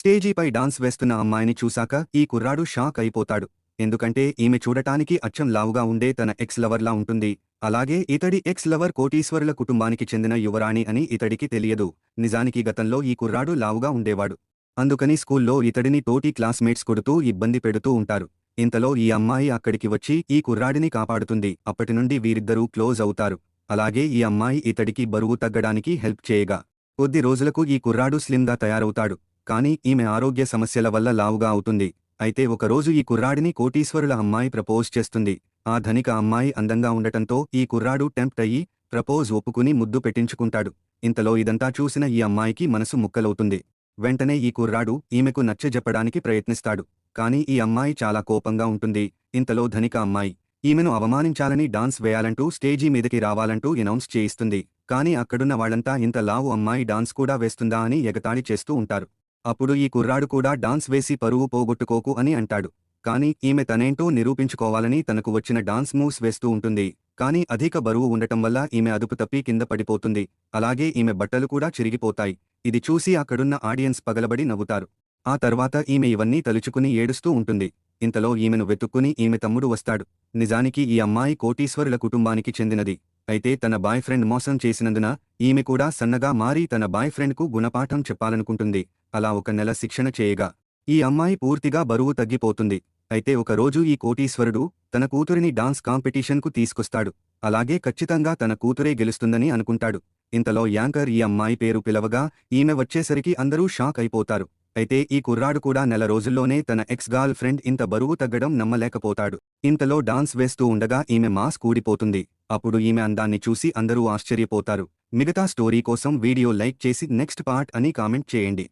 స్టేజీపై dance వేస్తున్న అమ్మాయిని చూశాక ఈ కుర్రాడు షాక్ అయిపోతాడు. ఎందుకంటే ఈమె చూడటానికి అచ్చం లావుగా ఉండే తన ఎక్స్ లవర్లా ఉంటుంది. అలాగే ఇతడి ఎక్స్ లవర్ కోటీశ్వరుల కుటుంబానికి చెందిన యువరాణి అని ఇతడికి తెలియదు. నిజానికి గతంలో ఈ కుర్రాడు లావుగా ఉండేవాడు. అందుకని స్కూల్లో ఇతడిని తోటి క్లాస్మేట్స్ కొడుతూ ఇబ్బంది పెడుతూ ఉంటారు. ఇంతలో ఈ అమ్మాయి అక్కడికి వచ్చి ఈ కుర్రాడిని కాపాడుతుంది. అప్పటి నుండి వీరిద్దరూ క్లోజ్ అవుతారు. అలాగే ఈ అమ్మాయి ఇతడికి బరువు తగ్గడానికి హెల్ప్ చేయగా కొద్ది రోజులకు ఈ కుర్రాడు స్లిమ్గా తయారవుతాడు. కానీ ఈమె ఆరోగ్య సమస్యల వల్ల లావుగా అవుతుంది. అయితే ఒకరోజు ఈ కుర్రాడిని కోటీశ్వరుల అమ్మాయి ప్రపోజ్ చేస్తుంది. ఆ ధనిక అమ్మాయి అందంగా ఉండటంతో ఈ కుర్రాడు టెంప్ట్ అయ్యి ప్రపోజ్ ఒప్పుకుని ముద్దు పెట్టించుకుంటాడు. ఇంతలో ఇదంతా చూసిన ఈ అమ్మాయికి మనసు ముక్కలవుతుంది. వెంటనే ఈ కుర్రాడు ఈమెకు నచ్చజెప్పడానికి ప్రయత్నిస్తాడు. కానీ ఈ అమ్మాయి చాలా కోపంగా ఉంటుంది. ఇంతలో ధనిక అమ్మాయి ఈమెను అవమానించాలని డాన్స్ వేయాలంటూ స్టేజీ మీదకి రావాలంటూ ఎనౌన్స్ చేయిస్తుంది. కానీ అక్కడున్న వాళ్ళంతా ఇంత లావు అమ్మాయి డాన్స్ కూడా వేస్తుందా అని ఎగతాళి చేస్తూ ఉంటారు. అప్పుడు ఈ కుర్రాడు కూడా డాన్స్ వేసి పరువు పోగొట్టుకోకు అని అంటాడు. కానీ ఈమె తనేంటో నిరూపించుకోవాలని తనకు వచ్చిన డాన్స్ మూవ్స్ వేస్తూ ఉంటుంది. కానీ అధిక బరువు ఉండటం వల్ల ఈమె అదుపు తప్పి కింద పడిపోతుంది. అలాగే ఈమె బట్టలు కూడా చిరిగిపోతాయి. ఇది చూసి అక్కడున్న ఆడియన్స్ పగలబడి నవ్వుతారు. ఆ తర్వాత ఈమె ఇవన్నీ తలుచుకుని ఏడుస్తూ ఉంటుంది. ఇంతలో ఈమెను వెతుక్కుని ఈమె తమ్ముడు వస్తాడు. నిజానికి ఈ అమ్మాయి కోటీశ్వరుల కుటుంబానికి చెందినది. అయితే తన బాయ్ ఫ్రెండ్ మోసం చేసినందున ఈమె కూడా సన్నగా మారి తన బాయ్ ఫ్రెండ్కు గుణపాఠం చెప్పాలనుకుంటుంది. అలా ఒక నెల శిక్షణ చేయగా ఈ అమ్మాయి పూర్తిగా బరువు తగ్గిపోతుంది. అయితే ఒకరోజు ఈ కోటీశ్వరుడు తన కూతురిని డాన్స్ కాంపిటీషన్కు తీసుకొస్తాడు. అలాగే ఖచ్చితంగా తన కూతురే గెలుస్తుందని అనుకుంటాడు. ఇంతలో యాంకర్ ఈ అమ్మాయి పేరు పిలవగా ఈమె వచ్చేసరికి అందరూ షాక్ అయిపోతారు. అయితే ఈ కుర్రాడు కూడా నెల రోజుల్లోనే తన ఎక్స్ గర్ల్ ఫ్రెండ్ ఇంత బరువు తగ్గడం నమ్మలేకపోతాడు. ఇంతలో డాన్స్ వేస్తూ ఉండగా ఈమె మాస్ కూడిపోతుంది అప్పుడు ఈమె అందాన్ని చూసి అందరూ ఆశ్చర్యపోతారు. మిగతా స్టోరీ కోసం వీడియో లైక్ చేసి నెక్స్ట్ పార్ట్ అని కామెంట్ చేయండి.